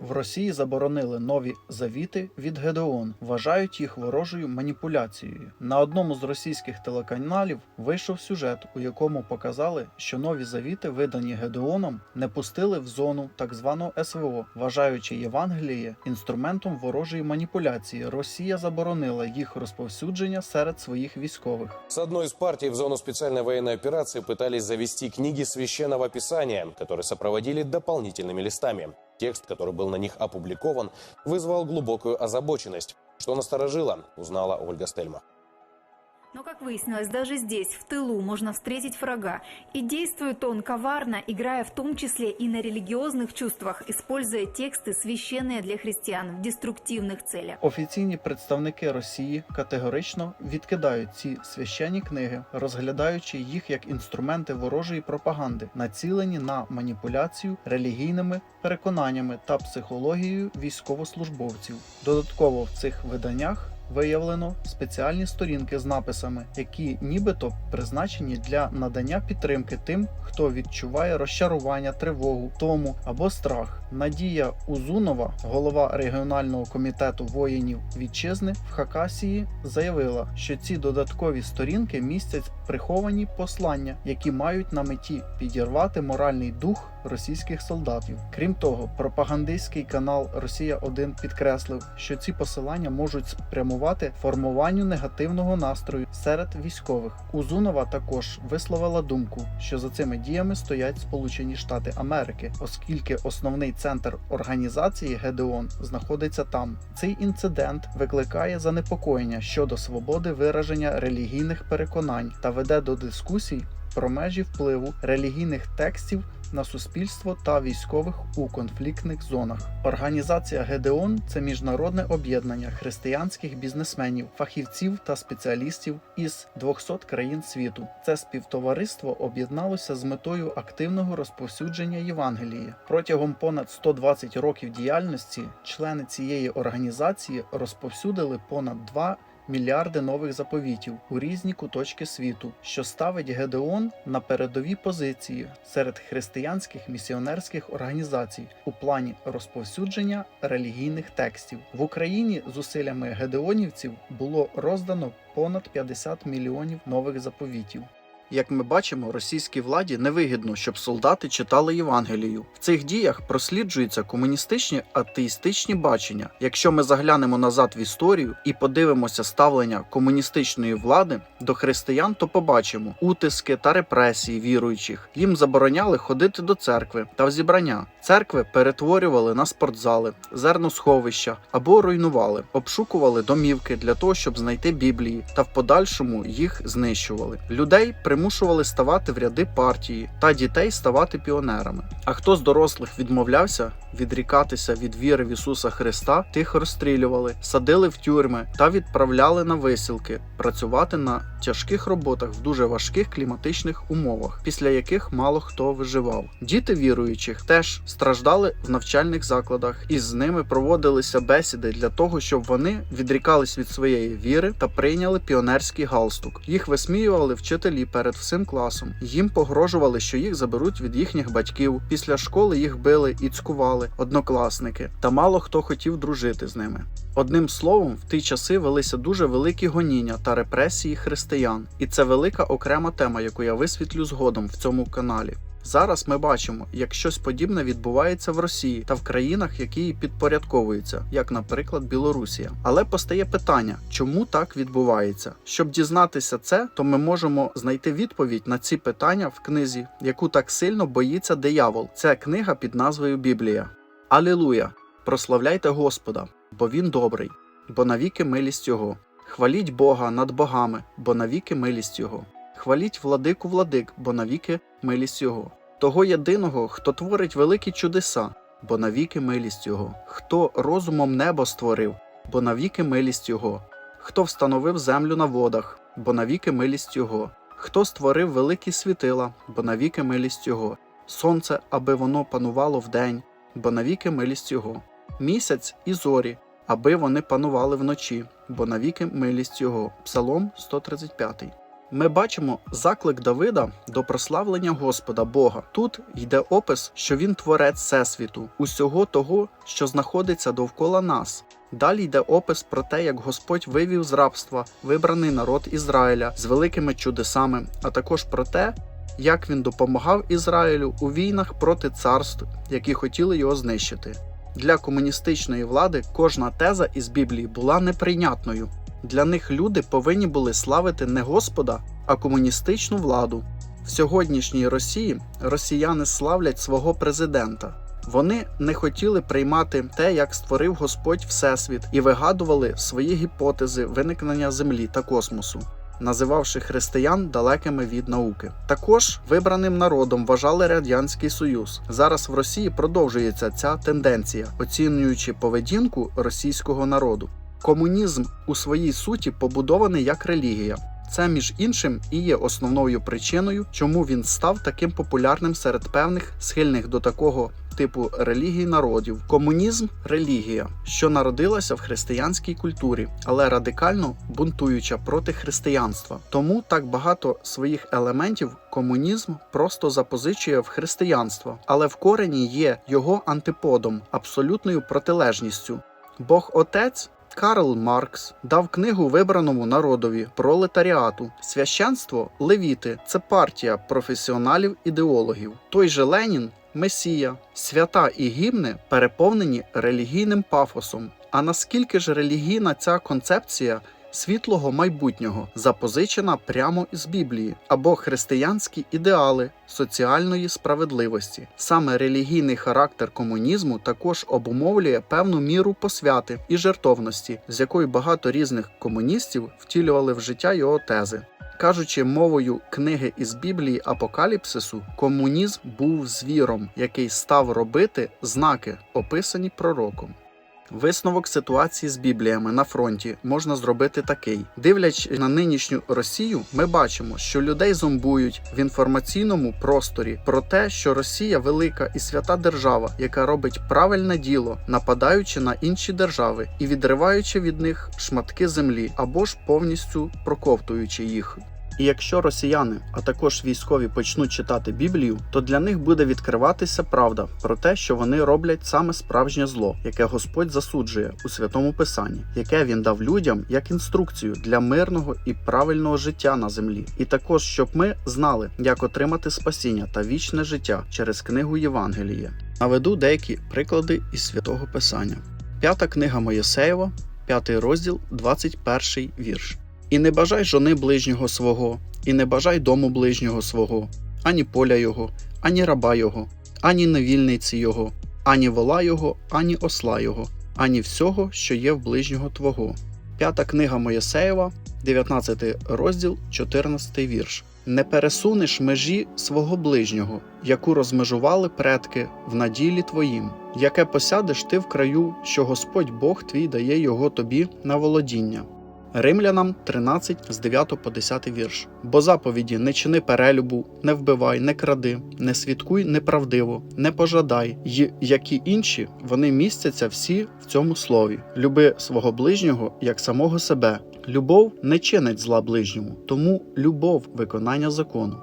В Росії заборонили нові завіти від Гедеон, вважають їх ворожою маніпуляцією. На одному з російських телеканалів вийшов сюжет, у якому показали, що нові завіти, видані Гедеоном, не пустили в зону так званого СВО, вважаючи Євангеліє інструментом ворожої маніпуляції. Росія заборонила їх розповсюдження серед своїх військових. С одной из партий в зону специальной военной операции пытались завести книги священного писания, которые сопроводили дополнительными листами. Текст, который был на них опубликован, вызвал глубокую озабоченность. Что насторожило, узнала Ольга Стельмах. Но, как выяснилось, даже здесь, в тылу, можно встретить врага. И действует он коварно, играя в том числе и на религиозных чувствах, используя тексты, священные для христиан, в деструктивных целях. Офіційні представники Росії категорично відкидають ці священні книги, розглядаючи їх як інструменти ворожої пропаганди, націлені на маніпуляцію релігійними переконаннями та психологією військовослужбовців. Додатково в цих виданнях. Виявлено спеціальні сторінки з написами, які нібито призначені для надання підтримки тим, хто відчуває розчарування, тривогу, тому або страх. Надія Узунова, голова регіонального комітету воїнів вітчизни в Хакасії, заявила, що ці додаткові сторінки містять приховані послання, які мають на меті підірвати моральний дух російських солдатів. Крім того, пропагандистський канал Росія 1 підкреслив, що ці посилання можуть спрямувати формуванню негативного настрою серед військових. Узунова також висловила думку, що за цими діями стоять Сполучені Штати Америки, оскільки основний центр організації Гедеон знаходиться там. Цей інцидент викликає занепокоєння щодо свободи вираження релігійних переконань та веде до дискусій про межі впливу релігійних текстів на суспільство та військових у конфліктних зонах. Організація Гедеон це міжнародне об'єднання християнських бізнесменів, фахівців та спеціалістів із 200 країн світу. Це співтовариство об'єдналося з метою активного розповсюдження Євангелії. Протягом понад 120 років діяльності члени цієї організації розповсюдили понад 2 мільярди нових заповітів у різні куточки світу, що ставить Гедеон на передові позиції серед християнських місіонерських організацій у плані розповсюдження релігійних текстів в Україні. Зусиллями гедеонівців було роздано понад 50 мільйонів нових заповітів. Як ми бачимо, російській владі невигідно, щоб солдати читали Євангелію. В цих діях просліджуються комуністичні атеїстичні бачення. Якщо ми заглянемо назад в історію і подивимося ставлення комуністичної влади до християн, то побачимо утиски та репресії віруючих. Їм забороняли ходити до церкви та в зібрання. Церкви перетворювали на спортзали, зерносховища або руйнували, обшукували домівки для того, щоб знайти біблії, та в подальшому їх знищували. Людей примушували ставати в ряди партії та дітей ставати піонерами. А хто з дорослих відмовлявся відрікатися від віри в Ісуса Христа, тих розстрілювали, садили в тюрми та відправляли на висілки працювати на тяжких роботах в дуже важких кліматичних умовах, після яких мало хто виживав. Діти віруючих теж страждали в навчальних закладах, і з ними проводилися бесіди для того, щоб вони відрікались від своєї віри та прийняли піонерський галстук. Їх висміювали вчителі перед всім класом. Їм погрожували, що їх заберуть від їхніх батьків. Після школи їх били і цькували однокласники, та мало хто хотів дружити з ними. Одним словом, в ті часи велися дуже великі гоніння та репресії християн, і це велика окрема тема, яку я висвітлю згодом в цьому каналі. Зараз ми бачимо, як щось подібне відбувається в Росії та в країнах, які їй підпорядковуються, як, наприклад, Білорусія. Але постає питання, чому так відбувається? Щоб дізнатися це, то ми можемо знайти відповідь на ці питання в книзі, яку так сильно боїться диявол. Це книга під назвою Біблія. Алілуя! Прославляйте Господа, бо Він добрий, бо навіки милість Його. Хваліть Бога над богами, бо навіки милість Його. Хваліть владику владик, бо навіки милість Його. Того єдиного, хто творить великі чудеса, бо навіки милість Його, хто розумом небо створив, бо навіки милість Його, хто встановив землю на водах, бо навіки милість Його, хто створив великі світила, бо навіки милість Його, сонце, аби воно панувало вдень, бо навіки милість Його, місяць і зорі, аби вони панували вночі, бо навіки милість Його. Псалом 135. Ми бачимо заклик Давида до прославлення Господа Бога. Тут йде опис, що він творець всесвіту, усього того, що знаходиться довкола нас. Далі йде опис про те, як Господь вивів з рабства вибраний народ Ізраїля з великими чудесами, а також про те, як він допомагав Ізраїлю у війнах проти царств, які хотіли його знищити. Для комуністичної влади кожна теза із Біблії була неприйнятною. Для них люди повинні були славити не Господа, а комуністичну владу. В сьогоднішній Росії росіяни славлять свого президента. Вони не хотіли приймати те, як створив Господь Всесвіт, і вигадували свої гіпотези виникнення Землі та космосу, називавши християн далекими від науки. Також вибраним народом вважали радянський союз. Зараз в Росії продовжується ця тенденція, оцінюючи поведінку російського народу. Комунізм у своїй суті побудований як релігія. Це між іншим і є основною причиною, чому він став таким популярним серед певних схильних до такого типу релігій народів. Комунізм релігія, що народилася в християнській культурі, але радикально бунтуюча проти християнства. Тому так багато своїх елементів комунізм просто запозичує в християнство, але в корені є його антиподом, абсолютною протилежністю. Бог Отець Карл Маркс дав книгу вибраному народові пролетаріату. Священство левіти це партія професіоналів-ідеологів. Той же Ленін Месія, свята і гімни переповнені релігійним пафосом. А наскільки ж релігійна ця концепція світлого майбутнього запозичена прямо із Біблії або християнські ідеали соціальної справедливості. Саме релігійний характер комунізму також обумовлює певну міру посвяти і жертовності, з якою багато різних комуністів втілювали в життя його тези. Кажучи мовою книги із Біблії Апокаліпсису, комунізм був звіром, який став робити знаки, описані пророком. Висновок ситуації з бібліями на фронті можна зробити такий: дивлячись на нинішню Росію, ми бачимо, що людей зомбують в інформаційному просторі про те, що Росія велика і свята держава, яка робить правильне діло, нападаючи на інші держави і відриваючи від них шматки землі або ж повністю проковтуючи їх. І якщо росіяни, а також військові почнуть читати Біблію, то для них буде відкриватися правда про те, що вони роблять саме справжнє зло, яке Господь засуджує у святому Писанні, яке він дав людям як інструкцію для мирного і правильного життя на землі, і також щоб ми знали, як отримати спасіння та вічне життя через книгу Євангелія. Наведу деякі приклади із святого Писання. П'ята книга Моєсеєва, п'ятий розділ, 21 вірш. І не бажай жони ближнього свого, і не бажай дому ближнього свого, ані поля його, ані раба його, ані невільниці його, ані вола його, ані осла його, ані всього, що є в ближнього твого. П'ята книга Моєсеєва, 19 розділ, 14 вірш. Не пересунеш межі свого ближнього, яку розмежували предки в наділі твоїм, яке посядеш ти в краю, що Господь Бог твій дає його тобі на володіння. Римлянам 13 з 9 по 10 вірш. Бо заповіді не чини перелюбу, не вбивай, не кради, не свідкуй неправдиво, не пожадай, й які інші вони містяться всі в цьому слові. Люби свого ближнього як самого себе. Любов не чинить зла ближньому, тому любов виконання закону.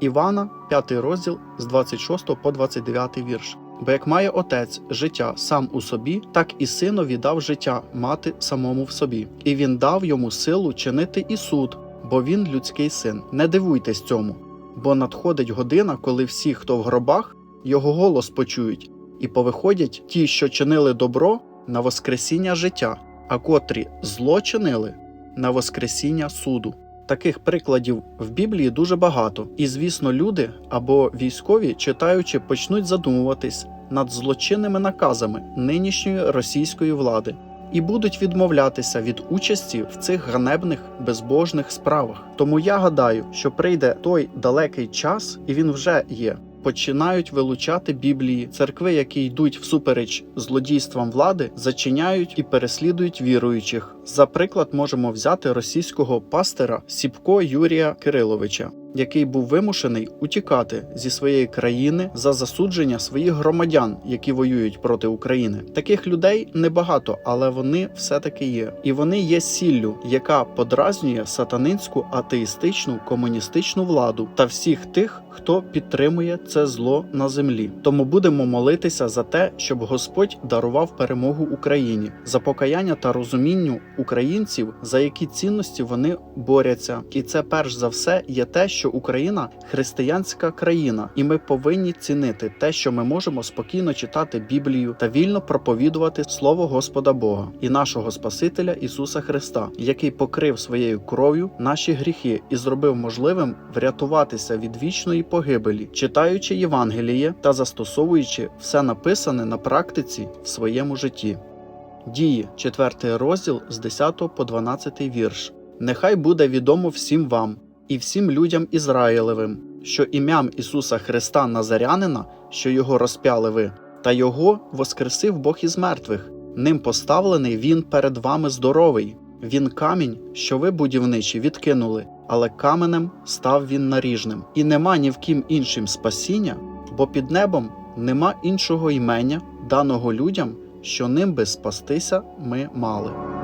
Івана, 5 розділ з 26 по 29 вірш. Бо як має отець життя сам у собі, так і синові дав життя мати самому в собі, і він дав йому силу чинити і суд, бо він людський син. Не дивуйтесь цьому, бо надходить година, коли всі, хто в гробах, його голос почують, і повиходять ті, що чинили добро, на воскресіння життя, а котрі зло чинили на воскресіння суду. Таких прикладів в Біблії дуже багато, і звісно, люди або військові, читаючи, почнуть задумуватись над злочинними наказами нинішньої російської влади і будуть відмовлятися від участі в цих ганебних безбожних справах. Тому я гадаю, що прийде той далекий час, і він вже є. Починають вилучати Біблії, церкви, які йдуть всупереч злодійствам влади, зачиняють і переслідують віруючих. За приклад можемо взяти російського пастира Сіпко Юрія Кириловича. Який був вимушений утікати зі своєї країни за засудження своїх громадян, які воюють проти України. Таких людей небагато, але вони все-таки є. І вони є сіллю, яка подразнює сатанинську атеїстичну комуністичну владу та всіх тих, хто підтримує це зло на землі. Тому будемо молитися за те, щоб Господь дарував перемогу Україні, за покаяння та розумінню українців, за які цінності вони борються. І це перш за все є те, що Україна християнська країна, і ми повинні цінити те, що ми можемо спокійно читати Біблію та вільно проповідувати слово Господа Бога і нашого Спасителя Ісуса Христа, який покрив своєю кров'ю наші гріхи і зробив можливим врятуватися від вічної погибелі, читаючи Євангеліє та застосовуючи все написане на практиці в своєму житті. Дії, 4 розділ з 10 по 12 вірш. Нехай буде відомо всім вам і всім людям Ізраїлевим, що ім'ям Ісуса Христа Назарянина, що його розпяли ви, та його воскресив Бог із мертвих. Ним поставлений він перед вами здоровий. Він камінь, що ви будівничі відкинули, але каменем став він наріжним. І нема ні в ким іншим спасіння, бо під небом нема іншого імення, даного людям, що ним би спастися ми мали.